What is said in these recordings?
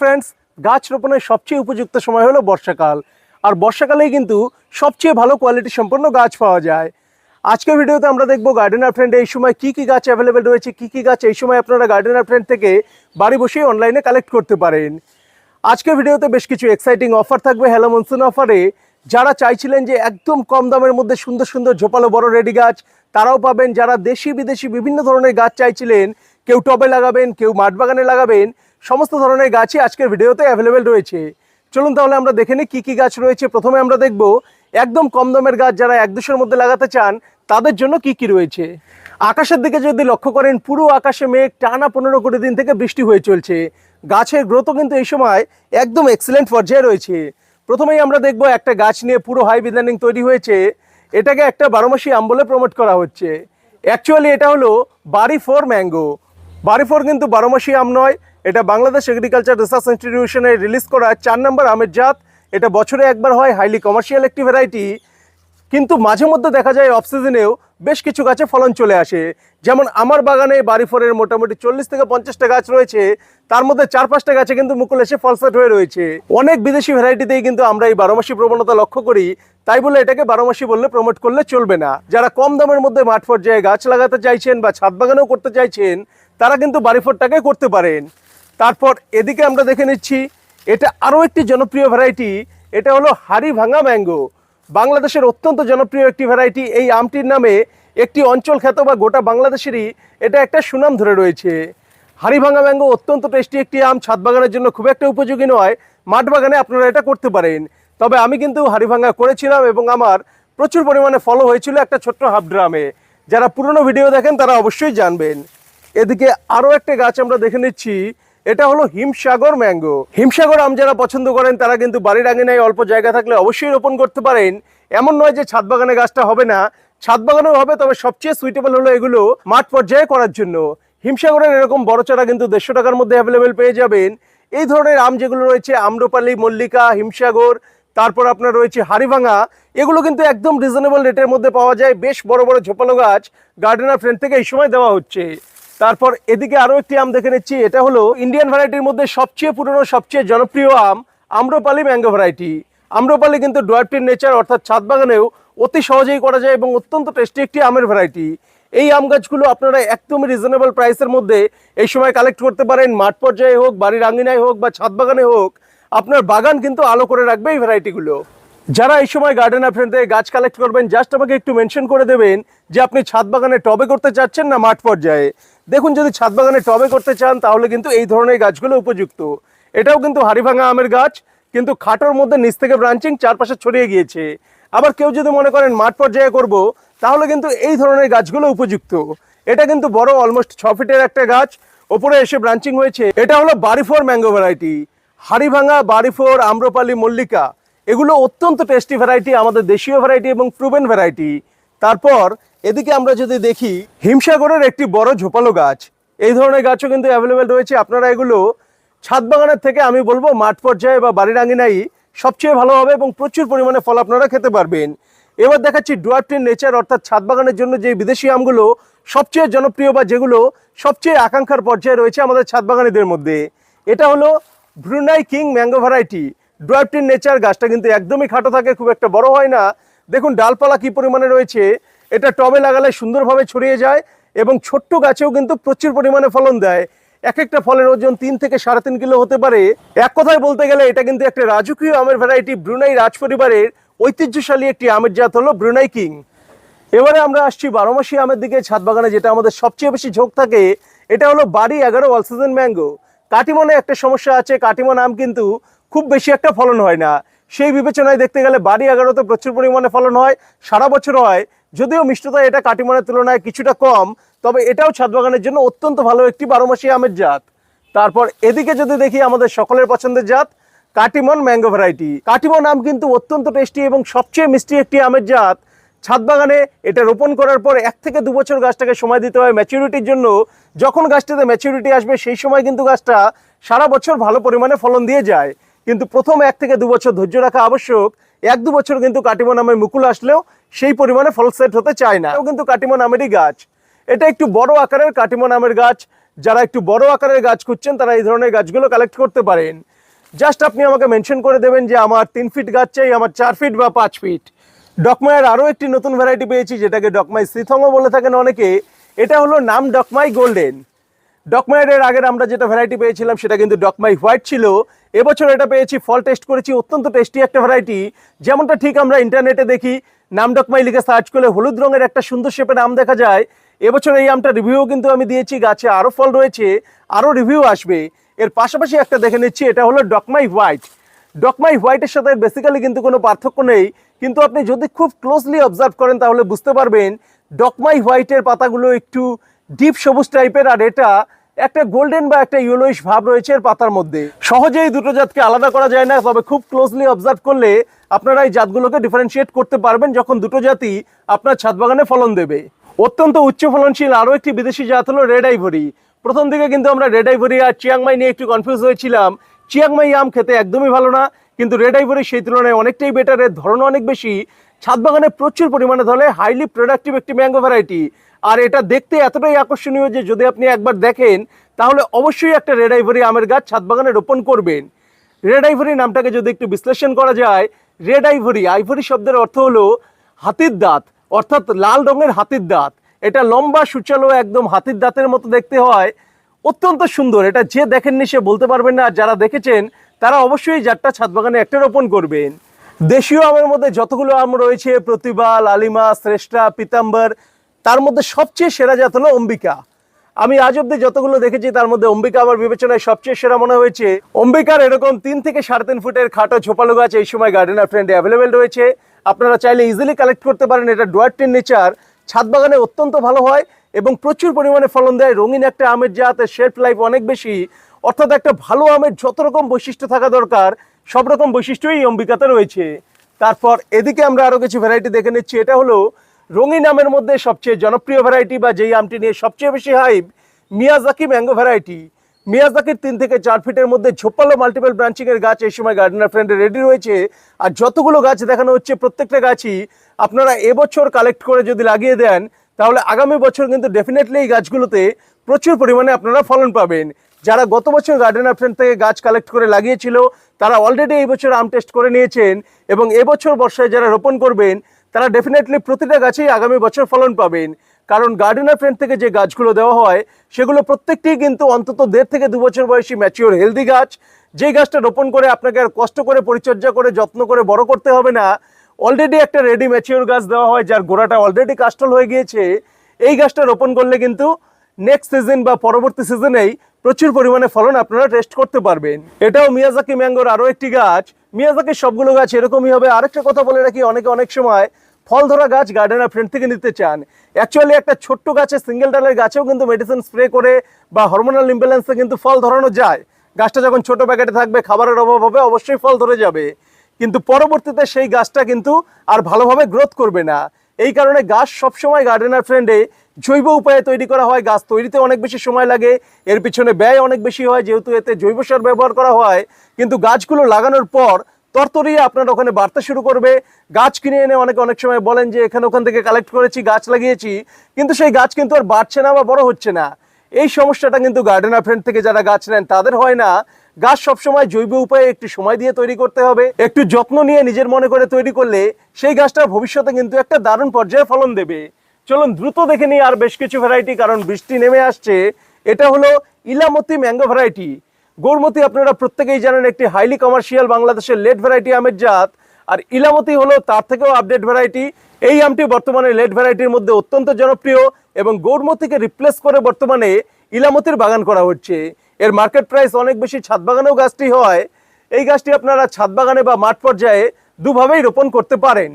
Friends গাছ রোপণের সবচেয়ে উপযুক্ত সময় হলো বর্ষাকাল। আর বর্ষাকালেই কিন্তু সবচেয়ে ভালো কোয়ালিটি সম্পন্ন গাছ পাওয়া যায়। আজকের ভিডিওতে আমরা দেখব গার্ডেনার ফ্রেন্ড এই সময় কি কি গাছ অ্যাভেলেবেল রয়েছে, কি কি গাছ এই সময় আপনারা গার্ডেনার ফ্রেন্ড থেকে বাড়ি বসেই অনলাইনে কালেক্ট করতে পারেন। আজকের ভিডিওতে বেশ কিছু এক্সাইটিং অফার থাকবে হ্যালো মনসুন অফারে যারা চাইছিলেন যে একদম কম দামের মধ্যে সুন্দর সুন্দর ঝোপালো বড় রেডি গাছ, তারাও পাবেন। যারা দেশি বিদেশি বিভিন্ন ধরনের গাছ চাইছিলেন কেউ টবে লাগাবেন, কেউ মাঠ বাগানে লাগাবেন, সমস্ত ধরনের গাছই আজকের ভিডিওতে অ্যাভেলেবেল রয়েছে। চলুন তাহলে আমরা দেখে নিই কী কী গাছ রয়েছে। প্রথমে আমরা দেখব একদম কম দামের গাছ যারা এক দুশোর মধ্যে লাগাতে চান, তাদের জন্য কি কি রয়েছে। আকাশের দিকে যদি লক্ষ্য করেন, পুরো আকাশে মেঘ টানা পনেরো কোটি দিন থেকে বৃষ্টি হয়ে চলছে। গাছের গ্রোথও কিন্তু এই সময় একদম এক্সিলেন্ট পর্যায়ে রয়েছে। প্রথমেই আমরা দেখব একটা গাছ নিয়ে পুরো হাই বিদানিং তৈরি হয়েছে। এটাকে একটা বারোমাসি আম বলে প্রমোট করা হচ্ছে। অ্যাকচুয়ালি এটা হলো বাড়ি ফোর ম্যাঙ্গো বাড়ি ফোর কিন্তু বারোমাসি আম নয়, এটা বাংলাদেশ এগ্রিকালচার রিসার্চ ইনস্টিটিউশনে রিলিজ করা চার নম্বর আমের জাত। এটা বছরে একবার হয় হাইলি কমার্শিয়াল একটি ভ্যারাইটি কিন্তু মাঝে মধ্যে দেখা যায় অফ সিজনেও বেশ কিছু গাছে ফলন চলে আসে। যেমন আমার বাগানে বাড়ি ফোরের মোটামুটি চল্লিশ থেকে পঞ্চাশটা গাছ রয়েছে। তার মধ্যে চার পাঁচটা গাছে কিন্তু মুকুল এসে ফলসেট হয়ে রয়েছে। অনেক বিদেশি ভ্যারাইটিতেই কিন্তু আমরা এই বারোমাসি প্রবণতা লক্ষ্য করি। তাই বলে এটাকে বারোমাসি বললে প্রমোট করলে চলবে না। যারা কম দামের মধ্যে মাঠ পর্যায়ে গাছ লাগাতে চাইছেন বা ছাদ বাগানেও করতে চাইছেন, তারা কিন্তু বাড়ি ফোরটাকে করতে পারেন। তারপর এদিকে আমরা দেখে নিচ্ছি, এটা আরও একটি জনপ্রিয় ভ্যারাইটি, এটা হলো হাড়ি ভাঙা ম্যাঙ্গো। বাংলাদেশের অত্যন্ত জনপ্রিয় একটি ভ্যারাইটি এই আমটির নামে একটি অঞ্চল খ্যাত বা গোটা বাংলাদেশেরই এটা একটা সুনাম ধরে রয়েছে। হাড়িভাঙা ম্যাঙ্গো অত্যন্ত টেস্টি একটি আম, ছাদ বাগানের জন্য খুব একটা উপযোগী নয়। মাঠ বাগানে আপনারা এটা করতে পারেন। তবে আমি কিন্তু হাড়িভাঙা করেছিলাম এবং আমার প্রচুর পরিমাণে ফলো হয়েছিল একটা ছোট্ট হাফ ড্রামে। যারা পুরনো ভিডিও দেখেন তারা অবশ্যই জানবেন। এদিকে আরও একটা গাছ আমরা দেখে নিচ্ছি। এটা হলো হিমসাগর ম্যাঙ্গো। হিমসাগর আম যারা পছন্দ করেন, তারা কিন্তু বাড়ির আঙিনায় অল্প জায়গা থাকলে অবশ্যই রোপণ করতে পারেন। এমন নয় যে ছাদ বাগানে গাছটা হবে না। ছাদ বাগানেও হবে, তবে সবচেয়ে সুইটেবল হলো এগুলো মাঠ পর্যায়ে করার জন্য। হিমসাগরের এরকম বড় চারা কিন্তু দেড়শো টাকার মধ্যে অ্যাভেলেবেল পেয়ে যাবেন। এই ধরনের আম যেগুলো রয়েছে, আম্রপালি, মল্লিকা, হিমসাগর, তারপর আপনার রয়েছে হাড়িভাঙা, এগুলো কিন্তু একদম রিজনেবল রেটের মধ্যে পাওয়া যায়। বেশ বড় বড় ঝোপালো গাছ গার্ডেনার ফ্রেন্ড থেকে এই সময় দেওয়া হচ্ছে। তারপর এদিকে আরও একটি আম দেখে নিচ্ছি, এটা হলো ইন্ডিয়ান ভ্যারাইটির মধ্যে সবচেয়ে পুরনো, সবচেয়ে জনপ্রিয় আম, আম্রপালি ম্যাঙ্গো ভ্যারাইটি আম্রপালি কিন্তু ডোয়ার্টির নেচার অর্থাৎ ছাদ বাগানেও অতি সহজেই করা যায় এবং অত্যন্ত টেস্টি একটি আমের ভ্যারাইটি এই আম গাছগুলো আপনারা একদম রিজনেবল প্রাইসের মধ্যে এই সময় কালেক্ট করতে পারেন। মাঠ পর্যায়ে হোক, বাড়ির আঙ্গিনায় হোক বা ছাদ বাগানে হোক, আপনার বাগান কিন্তু আলো করে রাখবে এই ভ্যারাইটিগুলো যারা এই সময় গার্ডেন ফ্রেন্ড থেকে গাছ কালেক্ট করবেন জাস্ট আমাকে একটু মেনশন করে দেবেন যে আপনি ছাদ বাগানে টবে করতে চাচ্ছেন না মাঠ পর্যায়ে? দেখুন, যদি ছাদ বাগানে টবে করতে চান, তাহলে কিন্তু এই ধরনের গাছগুলো উপযুক্ত। এটাও কিন্তু হাড়িভাঙা আমের গাছ, কিন্তু খাটোর মধ্যে নিচ থেকে ব্রাঞ্চিং চারপাশে ছড়িয়ে গিয়েছে। আবার কেউ যদি মনে করেন মাঠ পর্যায়ে করব, তাহলে কিন্তু এই ধরনের গাছগুলো উপযুক্ত। এটা কিন্তু বড় অলমোস্ট ছ ফিটের একটা গাছ, ওপরে এসে ব্রাঞ্চিং হয়েছে। এটা হলো বাড়িফোর ম্যাঙ্গো ভ্যারাইটি। হাড়িভাঙা, বাড়িফোর, আম্রপালি, মল্লিকা, এগুলো অত্যন্ত টেস্টি ভ্যারাইটি, আমাদের দেশীয় ভ্যারাইটি এবং প্রুভেন ভ্যারাইটি। তারপর এদিকে আমরা যদি দেখি, হিমসাগরের একটি বড় ঝোপালো গাছ। এই ধরনের গাছও কিন্তু অ্যাভেলেবেল রয়েছে। আপনারা এগুলো ছাদ বাগানের থেকে, আমি বলব, মাঠ পর্যায়ে বা বাড়ির আঙিনাই সবচেয়ে ভালো হবে এবং প্রচুর পরিমাণে ফল আপনারা খেতে পারবেন। এবার দেখাচ্ছি ডুয়ার্টিন নেচার অর্থাৎ ছাদ বাগানের জন্য যে বিদেশি আমগুলো সবচেয়ে জনপ্রিয় বা যেগুলো সবচেয়ে আকাঙ্ক্ষার পর্যায়ে রয়েছে আমাদের ছাদ বাগানিদের মধ্যে। এটা হলো ব্রুনাই কিং ম্যাঙ্গো ভ্যারাইটি ডুয়ার্টিন নেচার গাছটা কিন্তু একদমই খাটো থাকে, খুব একটা বড় হয় না। দেখুন, ডালপালা কি পরিমাণে রয়েছে। এটা টবে লাগালে সুন্দরভাবে ছড়িয়ে যায় এবং ছোট্ট গাছেও কিন্তু প্রচুর পরিমাণে ফলন দেয়। এক একটা ফলের ওজন তিন থেকে সাড়ে তিন কিলো হতে পারে। এক কথায় বলতে গেলে এটা কিন্তু একটা রাজকীয় আমের ভ্যারাইটি ব্রুনাই রাজ পরিবারের ঐতিহ্যশালী একটি আমের জাত হলো ব্রুনাই কিং। এবারে আমরা আসছি বারোমাসি আমের দিকে, ছাদ বাগানে যেটা আমাদের সবচেয়ে বেশি ঝোঁক থাকে, এটা হলো বাড়ি এগারো অল সিজন ম্যাঙ্গো। কাটিমনে একটা সমস্যা আছে, কাটিমন আম কিন্তু খুব বেশি একটা ফলন হয় না। সেই বিবেচনায় দেখতে গেলে বাড়ি এগারোতে প্রচুর পরিমাণে ফলন হয়, সারা বছর হয়। যদিও মিষ্টতা এটা কাটিমনের তুলনায় কিছুটা কম, তবে এটাও ছাদ বাগানের জন্য অত্যন্ত ভালো একটি বারোমাসি আমের জাত। তারপর এদিকে যদি দেখি আমাদের সকলের পছন্দের জাত, কাটিমন ম্যাঙ্গো ভ্যারাইটি। কাটিমন আম কিন্তু অত্যন্ত টেস্টি এবং সবচেয়ে মিষ্টি একটি আমের জাত। ছাদ বাগানে এটা রোপণ করার পর এক থেকে দু বছর গাছটাকে সময় দিতে হয় ম্যাচিউরিটির জন্য। যখন গাছটাতে ম্যাচিউরিটি আসবে, সেই সময় কিন্তু গাছটা সারা বছর ভালো পরিমাণে ফলন দিয়ে যায়। কিন্তু প্রথম এক থেকে দু বছর ধৈর্য রাখা আবশ্যক। এক দু বছর কিন্তু কাটিমো নামের মুকুল আসলেও সেই পরিমাণে ফল সেট হতে চায় না। কিন্তু কাটিমো নামেরই গাছ। এটা একটু বড় আকারের কাটিমো নামের গাছ। যারা একটু বড় আকারের গাছ খুঁজছেন, তারা এই ধরনের গাছগুলো কালেক্ট করতে পারেন। জাস্ট আপনি আমাকে মেনশন করে দেবেন যে আমার তিন ফিট গাছ চাই, আমার চার ফিট বা পাঁচ ফিট ডকমাইয়ের আরও একটি নতুন ভ্যারাইটি পেয়েছি, যেটাকে ডকমাই শ্রীথঙ্গ বলে থাকেন অনেকে। এটা হলো নাম ডকমাই গোল্ডেন। ডকমাইয়ের আগের আমরা যেটা ভ্যারাইটি পেয়েছিলাম, সেটা কিন্তু ডকমাই হোয়াইট ছিল। এবছর এটা পেয়েছি ফল টেস্ট করেছি, অত্যন্ত টেস্টি একটা ভ্যারাইটি যেমনটা ঠিক আমরা ইন্টারনেটে দেখি, নাম ডকমাই লিখে সার্চ করলে হলুদ রঙের একটা সুন্দর শেপের আম দেখা যায়। এবছর এই আমটা রিভিউ কিন্তু আমি দিয়েছি, গাছে আরও ফল রয়েছে, আরও রিভিউ আসবে। এর পাশাপাশি একটা দেখে নিচ্ছি, এটা হলো ডকমাই হোয়াইট। ডকমাই হোয়াইটের সাথে বেসিক্যালি কিন্তু কোনো পার্থক্য নেই, কিন্তু আপনি যদি খুব ক্লোজলি অবজার্ভ করেন তাহলে বুঝতে পারবেন, ডকমাই হোয়াইটের পাতাগুলো একটু ডিপ সবুজ টাইপের আর এটা একটা গোল্ডেন বা একটা ইয়েলোইশ ভাব রয়েছে এর পাতার মধ্যে। সহজেই দুটো জাতকে আলাদা করা যায় না, তবে খুব ক্লোজলি অবজার্ভ করলে আপনারা এই জাতগুলোকে ডিফারেন্সিয়েট করতে পারবেন যখন দুটো জাতি আপনার ছাদ বাগানে ফলন দেবে। অত্যন্ত উচ্চ ফলনশীল আরও একটি বিদেশি জাত হলো রেড আইভরি প্রথম দিকে কিন্তু আমরা রেড আইভরি আর চিয়াংমাই নিয়ে একটু কনফিউজ হয়েছিলাম। চিয়াংমাই আম খেতে একদমই ভালো না, কিন্তু রেড আইভরি সেই তুলনায় অনেকটাই বেটার এর ধরন অনেক বেশি। ছাদ বাগানে প্রচুর পরিমাণে ধরে হাইলি প্রোডাক্টিভ একটি ম্যাঙ্গো ভ্যারাইটি আর এটা দেখতে এতটাই আকর্ষণীয় যে যদি আপনি একবার দেখেন, তাহলে অবশ্যই একটা রেড আইভরি আমের গাছ ছাদ বাগানে রোপণ করবেন। রেড আইভরি নামটাকে যদি একটু বিশ্লেষণ করা যায় রেড আইভরি আইভরি শব্দের অর্থ হলো হাতির দাঁত, অর্থাৎ লাল রঙের হাতির দাঁত। এটা লম্বা, সুচালো, একদম হাতির দাঁতের মতো দেখতে হয়। অত্যন্ত সুন্দর, এটা যে দেখেননি সে বলতে পারবেন না। আর যারা দেখেছেন, তারা অবশ্যই জাতটা ছাদ বাগানে একটা রোপণ করবেন। দেশীয় আমের মধ্যে যতগুলো আম রয়েছে, প্রতিভা, লালিমা, শ্রেষ্ঠা, পিতাম্বর, তার মধ্যে সবচেয়ে সেরা জাত হলো অম্বিকা। আমি আজ অব্দি যতগুলো দেখেছি, তার মধ্যে অম্বিকা আমার বিবেচনায় সবচেয়ে সেরা মনে হয়েছে। অম্বিকার এরকম তিন থেকে সাড়ে তিন ফুটের খাটো ঝোপালো গাছ এই সময় গার্ডেনার ফ্রেন্ডে অ্যাভেলেবেল রয়েছে। আপনারা চাইলে ইজিলি কালেক্ট করতে পারেন, এটা ডোয়ার্টিন নেচার ছাদ বাগানে অত্যন্ত ভালো হয় এবং প্রচুর পরিমাণে ফলন দেয়। রঙিন একটা আমের জাত শেলফ লাইফ অনেক বেশি। অর্থাৎ একটা ভালো আমের যত রকম বৈশিষ্ট্য থাকা দরকার সব রকম বৈশিষ্ট্যই অম্বিকাতে রয়েছে। তারপর এদিকে আমরা আরও কিছু ভ্যারাইটি দেখে নিচ্ছি। এটা হলো রঙিন আমের মধ্যে সবচেয়ে জনপ্রিয় ভ্যারাইটি বা যেই আমটি নিয়ে সবচেয়ে বেশি হাইপ মিয়াজাকি ম্যাঙ্গো ভ্যারাইটি মিয়াজাকির তিন থেকে চার ফিটের মধ্যে ঝোপালো মাল্টিপল ব্রাঞ্চিং এর গাছ এই সময় গার্ডেনার ফ্রেন্ডে রেডি রয়েছে। আর যতগুলো গাছ দেখানো হচ্ছে, প্রত্যেকটা গাছই আপনারা এবছর কালেক্ট করে যদি লাগিয়ে দেন, তাহলে আগামী বছর কিন্তু ডেফিনেটলি এই গাছগুলোতে প্রচুর পরিমাণে আপনারা ফলন পাবেন। যারা গত বছর গার্ডেনার ফ্রেন্ড থেকে গাছ কালেক্ট করে লাগিয়েছিল তারা অলরেডি এই বছর আম টেস্ট করে নিয়েছেন এবং এবছর বর্ষায় যারা রোপণ করবেন, তারা ডেফিনেটলি প্রতিটা গাছেই আগামী বছর ফলন পাবেন। কারণ গার্ডেনার ফ্রেন্ড থেকে যে গাছগুলো দেওয়া হয়, সেগুলো প্রত্যেকটি কিন্তু অন্তত দেড় থেকে দু বছর বয়সী ম্যাচিওর হেলদি গাছ। যে গাছটা রোপণ করে আপনাকে আর কষ্ট করে, পরিচর্যা করে, যত্ন করে বড় করতে হবে না অলরেডি একটা রেডি ম্যাচিওর গাছ দেওয়া হয়, যার গোড়াটা অলরেডি কাস্টল হয়ে গিয়েছে। এই গাছটা রোপণ করলে কিন্তু নেক্সট সিজন বা পরবর্তী সিজনেই প্রচুর পরিমাণে ফলন আপনারা টেস্ট করতে পারবেন। এটাও মিয়াজাকি ম্যাঙ্গোর আরও একটি গাছ। মিয়াজাকির সবগুলো গাছ এরকমই হবে। আরেকটা কথা বলে রাখি, অনেকে অনেক সময় ফল ধরা গাছ গার্ডেনার ফ্রেন্ড থেকে নিতে চান। অ্যাকচুয়ালি একটা ছোট্ট গাছে সিঙ্গেল ডালের গাছেও কিন্তু মেডিসিন স্প্রে করে বা হরমোনাল ইম্ব্যালেন্সে কিন্তু ফল ধরানো যায়। গাছটা যখন ছোট প্যাকেটে থাকবে, খাবারের অভাব হবে, অবশ্যই ফল ধরে যাবে। কিন্তু পরবর্তীতে সেই গাছটা কিন্তু আর ভালোভাবে গ্রোথ করবে না। এই কারণে গাছ সবসময় গার্ডেনার ফ্রেন্ডে জৈব উপায়ে তৈরি করা হয়, গাছ তৈরিতে অনেক বেশি সময় লাগে, এর পিছনে ব্যয় অনেক বেশি হয়, যেহেতু এতে জৈব সার ব্যবহার করা হয়, কিন্তু গাছগুলো লাগানোর পর তরতরিয়ে আপনার ওখানে বাড়তে শুরু করবে। গাছ কিনে এনে অনেকে অনেক সময় বলেন যে, এখানে ওখান থেকে কালেক্ট করেছি, গাছ লাগিয়েছি। কিন্তু সেই গাছ কিন্তু আর বাড়ছে না বা বড় হচ্ছে না। এই সমস্যাটা কিন্তু গার্ডেনার ফ্রেন্ড থেকে যারা গাছ নেন, তাদের হয় না। গাছ সবসময় জৈব উপায়ে একটু সময় দিয়ে তৈরি করতে হবে। একটু যত্ন নিয়ে নিজের মনে করে তৈরি করলে সেই গাছটা ভবিষ্যতে কিন্তু একটা দারুণ পর্যায়ে ফলন দেবে। চলুন দ্রুত দেখে নিই আর বেশ কিছু ভ্যারাইটি কারণ বৃষ্টি নেমে আসছে। এটা হলো ইলামতি ম্যাঙ্গো ভ্যারাইটি গৌরমতি আপনারা প্রত্যেকেই জানেন একটি হাইলি কমার্শিয়াল বাংলাদেশের লেট ভ্যারাইটি আমের জাত, আর ইলামতি হলো তার থেকেও আপডেট ভ্যারাইটি এই আমটি বর্তমানে লেট ভ্যারাইটির মধ্যে অত্যন্ত জনপ্রিয় এবং গৌরমতিকে রিপ্লেস করে বর্তমানে ইলামতির বাগান করা হচ্ছে। এর মার্কেট প্রাইস অনেক বেশি ছাদ বাগানেও গাছটি হয়। এই গাছটি আপনারা ছাদ বাগানে বা মাঠ পর্যায়ে দুভাবেই রোপণ করতে পারেন।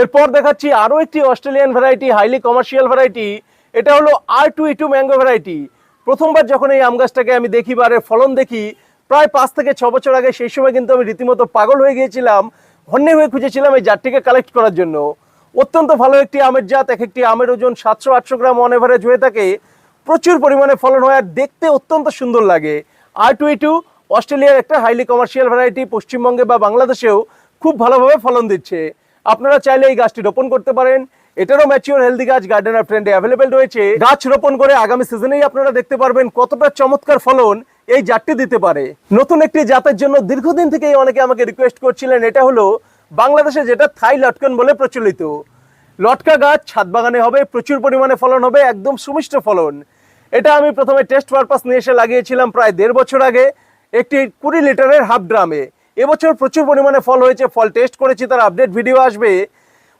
এরপর দেখাচ্ছি আরও একটি Australian variety highly commercial variety এটা হলো R two two mango variety প্রথমবার যখন এই আম গাছটাকে আমি দেখি বারে ফলন দেখি, প্রায় পাঁচ থেকে ছ বছর আগে সেই সময় কিন্তু আমি রীতিমতো পাগল হয়ে গিয়েছিলাম হন্যে হয়ে খুঁজেছিলাম এই জাতটিকে কালেক্ট করার জন্য। অত্যন্ত ভালো একটি আমের জাত, এক একটি আমের ওজন সাতশো আটশো গ্রাম অন এভারেজ হয়ে থাকে। প্রচুর পরিমাণে ফলন হয় আর দেখতে অত্যন্ত সুন্দর লাগে। আর টু টু অস্ট্রেলিয়ার একটা হাইলি কমার্শিয়াল ভ্যারাইটি পশ্চিমবঙ্গে বা বাংলাদেশেও খুব ভালোভাবে ফলন দিচ্ছে। আপনারা চাইলে এই গাছটি রোপণ করতে পারেন। এটারও ম্যাচিওর হেলদি গাছ গার্ডেনার ফ্রেন্ডে অ্যাভেলেবেল রয়েছে। গাছ রোপণ করে আগামী সিজনেই আপনারা দেখতে পারবেন কতটা চমৎকার ফলন এই জাতটি দিতে পারে। নতুন একটি জাতের জন্য দীর্ঘদিন থেকেই অনেকে আমাকে রিকোয়েস্ট করছিলেন, এটা হলো বাংলাদেশে যেটা থাই লটকন বলে প্রচলিত। লটকা গাছ ছাদ বাগানে হবে, প্রচুর পরিমাণে ফলন হবে, একদম সুমিষ্ট ফলন। এটা আমি প্রথমে টেস্ট পারপাস নিয়ে এসে লাগিয়েছিলাম প্রায় দেড় বছর আগে, একটি কুড়ি লিটারের হাফ ড্রামে এবছর প্রচুর পরিমাণে ফল হয়েছে, ফল টেস্ট করেছি, তার আপডেট ভিডিও আসবে।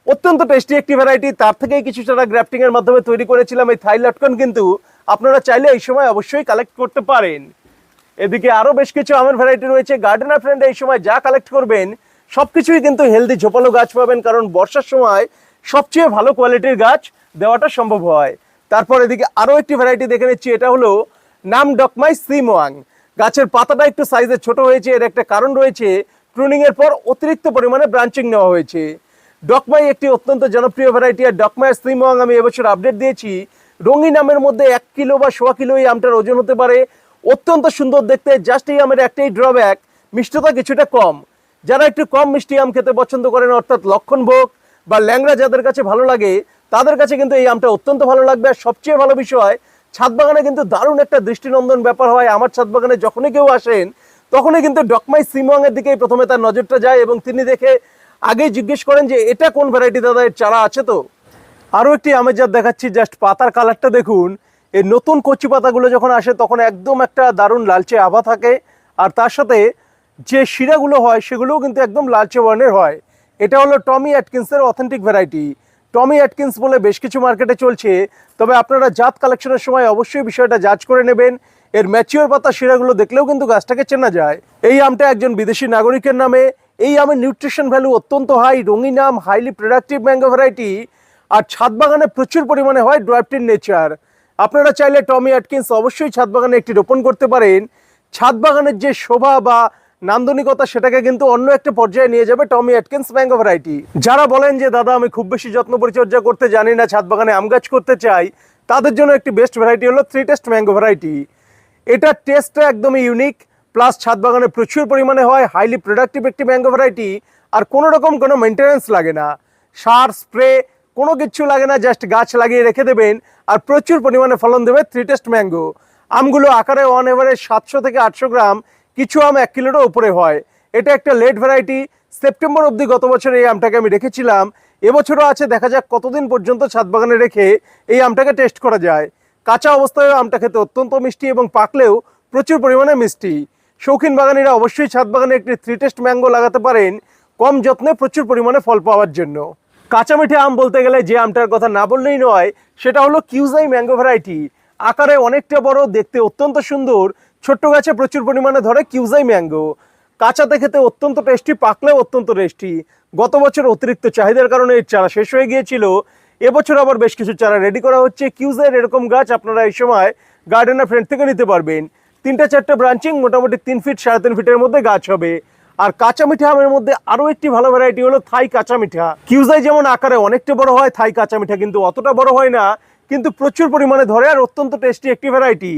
অত্যন্ত টেস্টি একটি ভ্যারাইটি তার থেকেই কিছু চারা গ্রাফটিং এর মাধ্যমে তৈরি করেছিলাম এই থাই লটকন কিন্তু। আপনারা চাইলে এই সময় অবশ্যই কালেক্ট করতে পারেন। এদিকে আরও বেশ কিছু আমের ভ্যারাইটি রয়েছে। গার্ডেনার ফ্রেন্ড এই সময় যা কালেক্ট করবেন সব কিছুই কিন্তু হেলদি ঝোপালো গাছ পাবেন, কারণ বর্ষার সময় সবচেয়ে ভালো কোয়ালিটির গাছ দেওয়াটা সম্ভব হয়। তারপর এদিকে আরও একটি ভ্যারাইটি দেখে নিচ্ছি, এটা হলো নাম ডকমাই সিমোয়াং। গাছের পাতাটা একটু সাইজে ছোট হয়েছে, এর একটা কারণ রয়েছে প্রুনিং এর পর অতিরিক্ত পরিমাণে ব্রাঞ্চিং নেওয়া হয়েছে। ডকমাই একটি অত্যন্ত জনপ্রিয় ভ্যারাইটি আর ডকমাইয়ের সিমোয়াং আমি এবছর আপডেট দিয়েছি। রঙিন আমের মধ্যে এক কিলো বা সোয়া কিলো এই আমটার ওজন হতে পারে। অত্যন্ত সুন্দর দেখতে জাস্ট এই আমের একটাই ড্রব্যাক মিষ্টতা কিছুটা কম। যারা একটু কম মিষ্টি আম খেতে পছন্দ করেন, অর্থাৎ লক্ষণভোগ বা ল্যাংড়া যাদের কাছে ভালো লাগে তাদের কাছে কিন্তু এই আমটা অত্যন্ত ভালো লাগবে। আর সবচেয়ে ভালো বিষয়, ছাদ বাগানে কিন্তু দারুণ একটা দৃষ্টিনন্দন ব্যাপার হয়। আমার ছাদ বাগানে যখনই কেউ আসেন, তখনই কিন্তু ডকমাই সিমোয়াং এর দিকেই প্রথমে তার নজরটা যায় এবং তিনি দেখে আগেই জিজ্ঞেস করেন যে, এটা কোন ভ্যারাইটি দাদা? এর চারা আছে তো? আরও একটি আমের জাত দেখাচ্ছি জাস্ট পাতার কালারটা দেখুন। এই নতুন কচি পাতাগুলো যখন আসে, তখন একদম একটা দারুণ লালচে আভা থাকে। আর তার সাথে যে শিরাগুলো হয়, সেগুলোও কিন্তু একদম লালচে বর্ণের হয়। এটা হলো টমি অ্যাটকিন্সের অথেন্টিক ভ্যারাইটি টমি অ্যাটকিন্স বলে বেশ কিছু মার্কেটে চলছে। তবে আপনারা জাত কালেকশনের সময় অবশ্যই বিষয়টা যাচ করে নেবেন। এর ম্যাচিওর পাতা শিরাগুলো দেখলেও কিন্তু গাছটাকে চেনা যায়। এই আমটা একজন বিদেশি নাগরিকের নামে। এই আমের নিউট্রিশন ভ্যালু অত্যন্ত হাই, রঙিন আম, হাইলি প্রোডাক্টিভ ম্যাঙ্গো ভ্যারাইটি আর ছাদ বাগানে প্রচুর পরিমাণে হয় ড্রাফটিন নেচার। আপনারা চাইলে টমি অ্যাটকিন্স অবশ্যই ছাদ বাগানে একটি রোপণ করতে পারেন। ছাদ বাগানের যে শোভা বা নান্দনিকতা সেটাকে কিন্তু অন্য একটা পর্যায়ে নিয়ে যাবে টমি অ্যাটকিন্স ম্যাঙ্গো ভ্যারাইটি যারা বলেন যে, দাদা, আমি খুব বেশি যত্ন পরিচর্যা করতে জানি না, ছাদ বাগানে আম গাছ করতে চাই, তাদের জন্য একটি বেস্ট ভ্যারাইটি হলো থ্রি টেস্ট ম্যাঙ্গো ভ্যারাইটি এটার টেস্টটা একদমই ইউনিক প্লাস ছাদ বাগানে প্রচুর পরিমাণে হয় হাইলি প্রোডাক্টিভ একটি ম্যাঙ্গো ভ্যারাইটি আর কোনো রকম কোনো মেনটেন্যান্স লাগে না। সার স্প্রে কোনো কিচ্ছু লাগে না জাস্ট গাছ লাগিয়ে রেখে দেবেন, আর প্রচুর পরিমাণে ফলন দেবে থ্রি টেস্ট ম্যাঙ্গো আমগুলো আকারে অন এভারেজ সাতশো থেকে আটশো গ্রাম কিছু আম এক কিলোরও উপরে হয়। এটা একটা লেট ভ্যারাইটি সেপ্টেম্বর অবধি গত বছর এই আমটাকে আমি রেখেছিলাম। এবছরও আছে, দেখা যাক কতদিন পর্যন্ত ছাদ বাগানে রেখে এই আমটাকে টেস্ট করা যায়। কাঁচা অবস্থায় আমটা খেতে অত্যন্ত মিষ্টি এবং পাকলেও প্রচুর পরিমাণে মিষ্টি। শৌখিন বাগানিরা অবশ্যই ছাদ বাগানে একটি থ্রি টেস্ট ম্যাঙ্গো লাগাতে পারেন। কম যত্নে প্রচুর পরিমাণে ফল পাওয়ার জন্য। কাঁচা মিঠে আম বলতে গেলে যে আমটার কথা না বললেই নয়, সেটা হলো কিউজাই ম্যাঙ্গো ভ্যারাইটি আকারে অনেকটা বড়, দেখতে অত্যন্ত সুন্দর। ছোট্ট গাছে প্রচুর পরিমাণে ধরে কিউজাই ম্যাঙ্গো। কাঁচাতে খেতে অত্যন্ত টেস্টি পাকলেও অত্যন্ত টেস্টি গত বছর অতিরিক্ত চাহিদার কারণে এর চারা শেষ হয়ে গিয়েছিল। এবছর আবার বেশ কিছু চারা রেডি করা হচ্ছে। কিউজের এরকম গাছ আপনারা এই সময় গার্ডেনার ফ্রেন্ড থেকে নিতে পারবেন। তিনটা চারটে ব্রাঞ্চিং মোটামুটি তিন ফিট সাড়ে তিন ফিটের মধ্যে গাছ হবে। আর কাঁচা মিঠা আমের মধ্যে আরও একটি ভালো ভ্যারাইটি হলো থাই কাঁচা মিঠা। কিউজাই যেমন আকারে অনেকটা বড় হয়, থাই কাঁচা মিঠা কিন্তু অতটা বড় হয় না। কিন্তু প্রচুর পরিমাণে ধরে আর অত্যন্ত টেস্টি একটি ভ্যারাইটি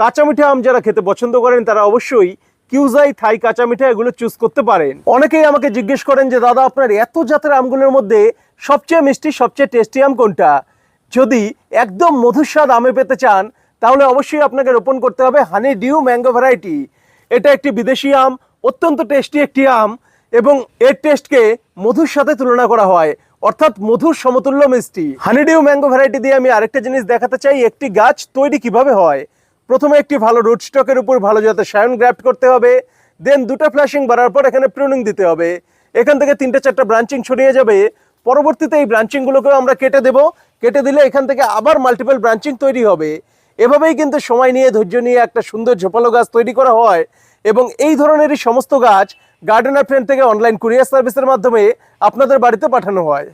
কাঁচা মিঠা আম যারা খেতে পছন্দ করেন, তারা অবশ্যই কিউজাই থাই কাঁচা মিঠা এগুলো চুজ করতে পারেন। অনেকেই আমাকে জিজ্ঞেস করেন যে, দাদা, আপনার এত জাতের আমগুলোর মধ্যে সবচেয়ে মিষ্টি, সবচেয়ে টেস্টি আম কোনটা? যদি একদম মধুর স্বাদ আমে পেতে চান, তাহলে অবশ্যই আপনাকে রোপণ করতে হবে হানি ডিউ ম্যাঙ্গো ভ্যারাইটি এটা একটি বিদেশি আম, অত্যন্ত টেস্টি একটি আম এবং এর টেস্টকে মধুর সাথে তুলনা করা হয়। অর্থাৎ মধুর সমতুল্য মিষ্টি। হানিডিউ ম্যাঙ্গো ভ্যারাইটি দিয়ে আমি আরেকটা জিনিস দেখাতে চাই, একটি গাছ তৈরি কীভাবে হয়? প্রথমে একটি ভালো রুট স্টকের উপর ভালো যাতে সায়ন গ্রাফট করতে হবে দেন দুটো ফ্ল্যাশিং বাড়ার পর এখানে প্রুনিং দিতে হবে। এখান থেকে তিনটা চারটা ব্রাঞ্চিং ছড়িয়ে যাবে। পরবর্তীতে এই ব্রাঞ্চিংগুলোকেও আমরা কেটে দেব। কেটে দিলে এখান থেকে আবার মাল্টিপল ব্রাঞ্চিং তৈরি হবে। এভাবেই কিন্তু সময় নিয়ে, ধৈর্য নিয়ে একটা সুন্দর ঝোপালো গাছ তৈরি করা হয় এবং এই ধরনেরই সমস্ত গাছ গার্ডেনার ফ্রেন্ড থেকে অনলাইন কুরিয়ার সার্ভিসের মাধ্যমে আপনাদের বাড়িতে পাঠানো হয়।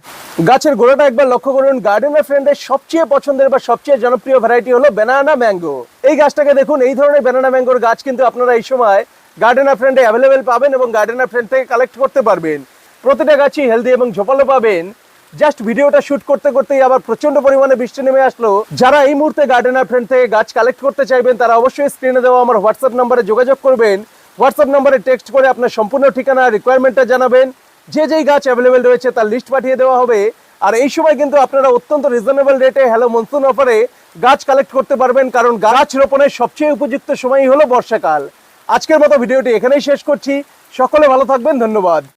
গাছের গোড়াটা একবার লক্ষ্য করুন। গার্ডেনার ফ্রেন্ডের সবচেয়ে পছন্দের বা সবচেয়ে জনপ্রিয় ভ্যারাইটি হলো ব্যানানা ম্যাঙ্গো এই গাছটাকে দেখুন, এই ধরনের ব্যানানা ম্যাঙ্গোর গাছ কিন্তু আপনারা এই সময় গার্ডেনার ফ্রেন্ডে অ্যাভেলেবেল পাবেন এবং গার্ডেনার ফ্রেন্ড থেকে কালেক্ট করতে পারবেন। প্রতিটা গাছই হেলদি এবং ঝোপালো পাবেন। জাস্ট ভিডিওটা শুট করতে করতেই আবার প্রচণ্ড পরিমাণে বৃষ্টি নেমে আসলো। যারা এই মুহূর্তে গার্ডেনার ফ্রেন্ড থেকে গাছ কালেক্ট করতে চাইবেন, তারা অবশ্যই স্ক্রিনে দেওয়া আমার হোয়াটসঅ্যাপ নাম্বারে যোগাযোগ করবেন। হোয়াটসঅ্যাপ নম্বরে টেক্সট করে আপনার সম্পূর্ণ ঠিকানা রিকোয়ারমেন্টটা জানাবেন। যে যেই গাছ অ্যাভেলেবেল রয়েছে, তার লিস্ট পাঠিয়ে দেওয়া হবে। আর এই সময় কিন্তু আপনারা অত্যন্ত রিজনেবল রেটে হ্যালো মনসুন অফারে গাছ কালেক্ট করতে পারবেন। কারণ গাছ রোপণের সবচেয়ে উপযুক্ত সময়ই হলো বর্ষাকাল। আজকের মতো ভিডিওটি এখানেই শেষ করছি। সকলে ভালো থাকবেন। ধন্যবাদ।